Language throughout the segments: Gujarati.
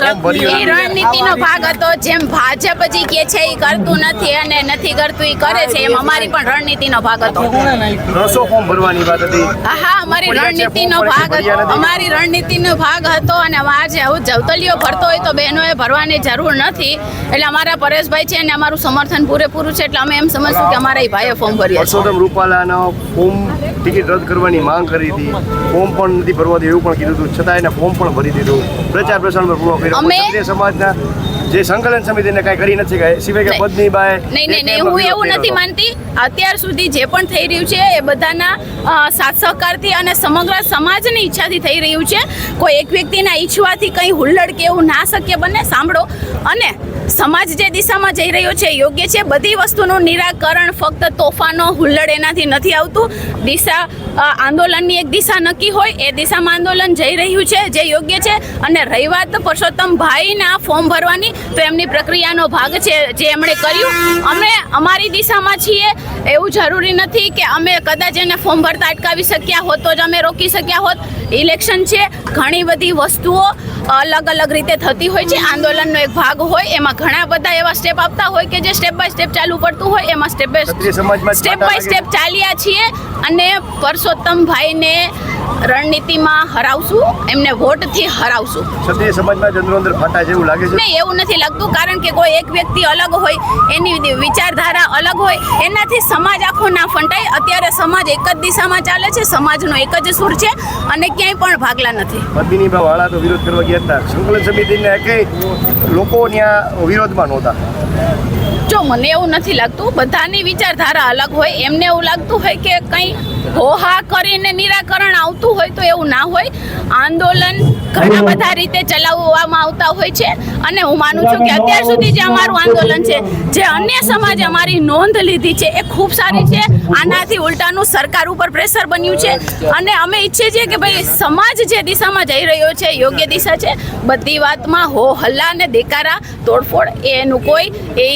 રણનીતિનો ભાગ હતો જેમ ભાજપ જે કે છે એ કરતું નથી અને નથી કરતું એ કરે છે એમ અમારી પણ રણનીતિનો ભાગ હતો. ત્રણસો ફોર્મ ભરવાની વાત હતી હા હા અમારી રણનીતિનો ભાગ હતો. અમારી રણનીતિનો ભાગ હતો અને અમારે જે આવું જવતલીઓ ભરતો હોય તો બહેનોએ ભરવાની જરૂર નથી. એટલે અમારા પરેશભાઈ છે અને અમારું સમર્થન પૂરેપૂરું છે એટલે અમે એમ સમજશું કે અમારા એ ભાઈએ ફોર્મ ભર્યું છે. પરસોત્તમ રૂપાલાનો ફોર્મ ટિકિટ રદ કરવાની માંગ કરી હતી. ફોર્મ પણ નથી ભરવા દે એવું પણ કીધું હતું. છતાં એને ફોર્મ પણ ભરી દીધું. પ્રચાર પ્રસાર પર કર્યો ક્ષત્રિય સમાજના જે સંકલન સમિતિને કઈ કરી નથી ગઈ સિવાય કે પદની બાય નહીં નહીં નહીં હું એવું નથી માનતી. અત્યાર સુધી જે પણ થઈ રહ્યું છે એ બધાના સાથ સહકારથી અને સમગ્ર સમાજની ઈચ્છાથી થઈ રહ્યું છે. કોઈ એક વ્યક્તિના ઈચ્છવાથી કંઈ હુલ્લડ કે એવું ના શક્ય બને સાંભળો. અને સમાજ જે દિશામાં જઈ રહ્યો છે યોગ્ય છે. બધી વસ્તુનું નિરાકરણ ફક્ત તોફાનો હુલ્લડ એનાથી નથી આવતું. દિશા આંદોલનની એક દિશા નક્કી હોય એ દિશામાં આંદોલન જઈ રહ્યું છે જે યોગ્ય છે. અને રહી વાત પરસોત્તમ ભાઈના ફોર્મ ભરવાની તો એમની પ્રક્રિયાનો ભાગ છે જે એમણે કર્યું. અમે અમારી દિશામાં છીએ. એવું જરૂરી નથી કે અમે કદાચ એને ફોર્મ ભરતા અટકાવી શક્યા હોત તો જ અમે રોકી શક્યા હોત. ઇલેક્શન છે. ઘણી બધી વસ્તુઓ અલગ અલગ રીતે થતી હોય છે. આંદોલનનો એક ભાગ હોય. એમાં ઘણા બધા એવા સ્ટેપ આપતા હોય કે જે સ્ટેપ બાય સ્ટેપ ચાલુ પડતું હોય. એમાં step by step by step ચાલ્યા છીએ અને પરસોત્તમભાઈને રણનીતિમાં હરાવશું. એમને વોટથી હરાવશું. ક્ષત્રિય સમાજમાં ફાટા જેવું લાગે છે. નહીં એવું નથી લાગતું કારણ કે કોઈ એક વ્યક્તિ અલગ હોય એની વિચારધારા અલગ હોય એનાથી સમાજ આખો ના ફંટાય. અત્યારે સમાજ એક જ દિશામાં ચાલે છે સમાજનો એક જ સુર છે અને ક્યાંય પણ ભાગલા નથી. બા વાળા તો વિરોધ કરવા ગયા હતા. સંકલન સમિતિને કે લોકો ત્યાં વિરોધમાં નહોતા. જો મને એવું નથી લાગતું બધાની વિચારધારા અલગ હોય એમને એવું લાગતું હોય કે કંઈ હોહા કરીને નિરાકરણ આવતું હોય તો એવું ના હોય. આંદોલન ઘણા બધા રીતે ચલાવવામાં આવતા હોય છે. અને હું માનું છું કે અત્યાર સુધી જે અમારું આંદોલન છે, જે અન્ય સમાજે અમારી નોંધ લીધી છે, એ ખૂબ સારી છે. આનાથી ઉલટાનું સરકાર ઉપર પ્રેશર બન્યું છે. અને અમે ઈચ્છીએ છીએ કે ભાઈ સમાજ જે દિશામાં જઈ રહ્યો છે યોગ્ય દિશા છે બધી વાતમાં હો હલ્લા અને દેકારા તોડફોડ એનું કોઈ એ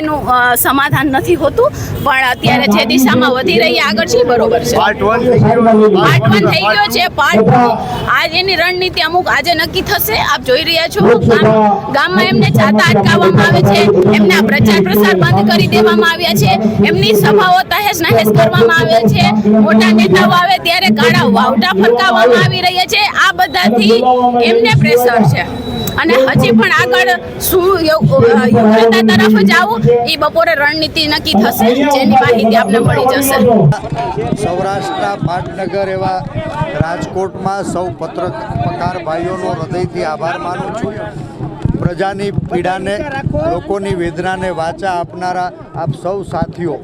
એનું સમાધાન નથી હોતું. પણ અત્યારે જે દિશામાં વધી રહી આગળ છે બરોબર છે. પાર્ટ વન થઈ ગયો. છે પાર્ટ ટુ આજ એની રણનીતિ અમુક આજે નક્કી થશે આપ જોઈ રહ્યા છો. ગામમાં એમને જાતા અટકાવવામાં આવે છે એમના પ્રચાર પ્રસાર બંધ કરી દેવામાં આવ્યા છે. એમની સભાઓ તહેસ નહેસ કરવામાં આવે છે, મોટા નેતાઓ આવે ત્યારે કાળા વાવટા ફરકાવવામાં આવી રહ્યા છે. આ બધાથી એમને પ્રેશર છે. અને હજી પણ આગળ શું યોગ્યતા તરફ જાવું, એ બપોરે રણનીતિ નક્કી થશે. જેની માહિતી આપને મળી જશે. સૌરાષ્ટ્ર પાટનગર એવા રાજકોટમાં સૌ પત્રકાર ભાઈઓનો હૃદયથી આભાર માનું છું. પ્રજાની પીડાને, લોકોની વેદનાને વાચા આપનારા આપ સૌ સાથીઓ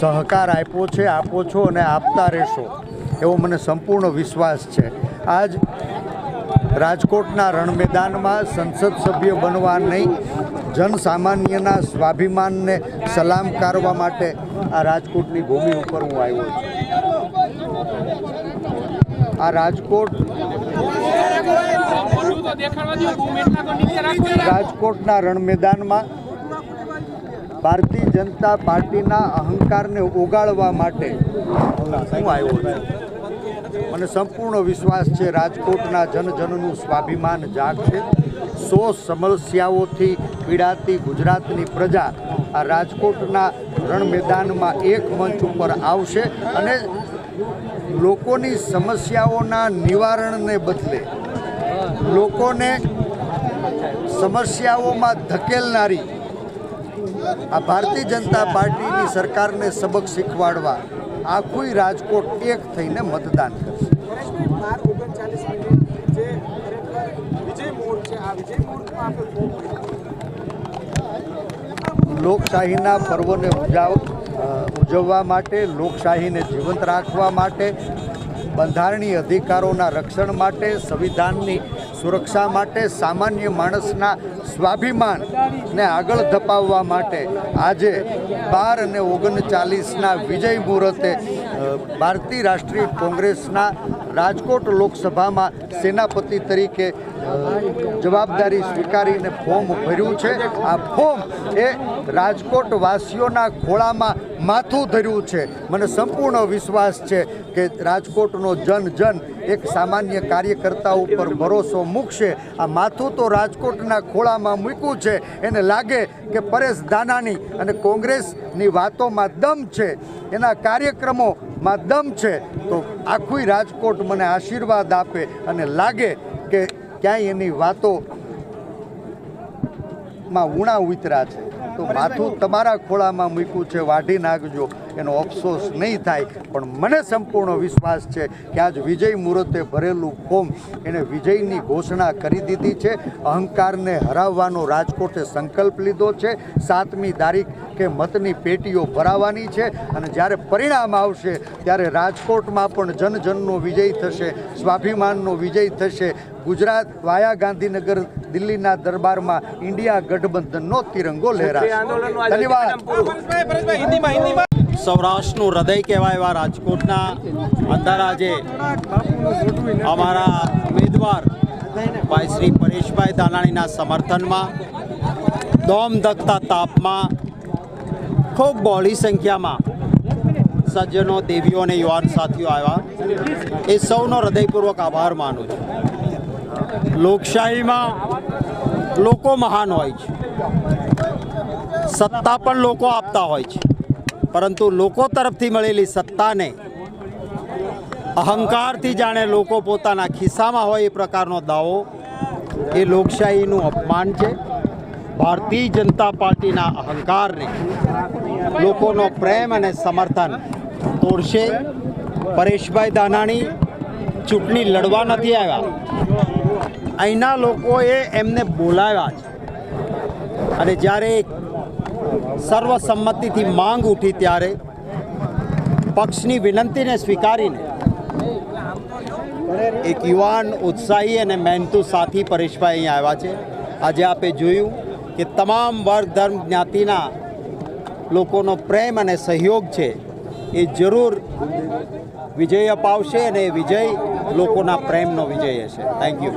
સહકાર આપ્યો છે, આપો છો અને આપતા રહેશો. એવો મને સંપૂર્ણ વિશ્વાસ છે. આજ રાજકોટના રણ મેદાનમાં સંસદ સભ્ય બનવા નહીં, જનસામાન્યના સ્વાભિમાનને સલામ કરવા માટે આ રાજકોટની ભૂમિ ઉપર હું આવ્યો છું. આ રાજકોટ રાજકોટના રણ મેદાનમાં ભારતીય જનતા પાર્ટીના અહંકારને ઓગાળવા માટે હું આવ્યો છું. મને સંપૂર્ણ વિશ્વાસ છે, રાજકોટના જનજનનું સ્વાભિમાન જાગશે સો સમસ્યાઓથી પીડાતી ગુજરાતની પ્રજા આ રાજકોટના રણ મેદાનમાં એક મંચ ઉપર આવશે અને લોકોની સમસ્યાઓના નિવારણને બદલે લોકોને સમસ્યાઓમાં ધકેલનારી આ ભારતીય જનતા પાર્ટીની સરકારને સબક શીખવાડવા આખું રાજકોટ એક થઈને મતદાન કરશે. લોકશાહીના પર્વને ઉજાવ ઉજવવા માટે, લોકશાહીને જીવંત રાખવા માટે, બંધારણીય અધિકારોના રક્ષણ માટે, સંવિધાનની સુરક્ષા માટે સામાન્ય માણસના સ્વાભિમાનને આગળ ધપાવવા માટે આજે બાર અને ઓગણચાલીસના વિજય મુહૂર્તે ભારતીય રાષ્ટ્રીય કોંગ્રેસના રાજકોટ લોકસભામાં સેનાપતિ તરીકે જવાબદારી સ્વીકારીને ફોર્મ ભર્યું છે. આ ફોર્મ એ રાજકોટ વાસીઓના ખોળામાં માથું ધર્યું છે. મને સંપૂર્ણ વિશ્વાસ છે કે રાજકોટનો જન જન એક સામાન્ય કાર્યકર્તા ઉપર ભરોસો મૂકશે. આ માથું તો રાજકોટના ખોળામાં મૂક્યું છે. એને લાગે કે પરેશ દાનાની અને કોંગ્રેસની વાતોમાં દમ છે. એના કાર્યક્રમોમાં દમ છે. તો આખું રાજકોટ મને આશીર્વાદ આપે અને લાગે કે ક્યાંય એની વાતો માં ઉણા ઉતરા છે. તો માથું તમારા ખોળામાં મૂક્યું છે વાઢી નાખજો. એનો અફસોસ નહીં થાય. પણ મને સંપૂર્ણ વિશ્વાસ છે કે આજ વિજય મુહૂર્તે ભરેલું ફોર્મ એણે વિજયની ઘોષણા કરી દીધી છે. અહંકારને હરાવવાનો રાજકોટે સંકલ્પ લીધો છે. સાતમી તારીખ કે મતની પેટીઓ ભરાવાની છે અને જ્યારે પરિણામ આવશે ત્યારે રાજકોટમાં પણ જનજનનો વિજય થશે સ્વાભિમાનનો વિજય થશે. ગુજરાત વાયા ગાંધીનગર દિલ્હીના દરબારમાં ઇન્ડિયા ગઠબંધનનો તિરંગો લહેરાશે. ધન્યવાદ. સૌરાષ્ટ્રનું હૃદય કહેવાય એવા રાજકોટના. અંદર આજે અમારા ઉમેદવાર ભાઈ શ્રી પરેશભાઈ દાનાણીના સમર્થનમાં દોમ ધકતા તાપમાં ખૂબ બહોળી સંખ્યામાં સજ્જનો, દેવીઓ અને યુવાન સાથીઓ આવ્યા. એ સૌનો હૃદયપૂર્વક આભાર માનું છું. લોકશાહીમાં લોકો મહાન હોય છે. સત્તા પણ લોકો આપતા હોય છે. પરંતુ લોકો તરફથી મળેલી સત્તાને અહંકારથી જાણે લોકો પોતાના ખિસ્સામાં હોય એ પ્રકારનો દાવો એ લોકશાહીનું અપમાન છે. ભારતીય જનતા પાર્ટીના અહંકારને, લોકોનો પ્રેમ અને સમર્થન તોડશે. પરેશભાઈ દાનાણી ચૂંટણી લડવા નથી આવ્યા. અહીંના લોકોએ એમને બોલાવ્યા છે. અને જ્યારે સર્વસંમતિથી માંગ ઉઠી ત્યારે પક્ષની વિનંતીને સ્વીકારીને એક યુવાન ઉત્સાહી અને મહેનતુ સાથી પરેશભાઈ અહીં આવ્યા છે. આજે આપે જોયું કે તમામ વર્ગ, ધર્મ, જ્ઞાતિના લોકોનો પ્રેમ અને સહયોગ છે એ જરૂર વિજય અપાવશે અને વિજય લોકોના પ્રેમનો વિજય હશે. Thank you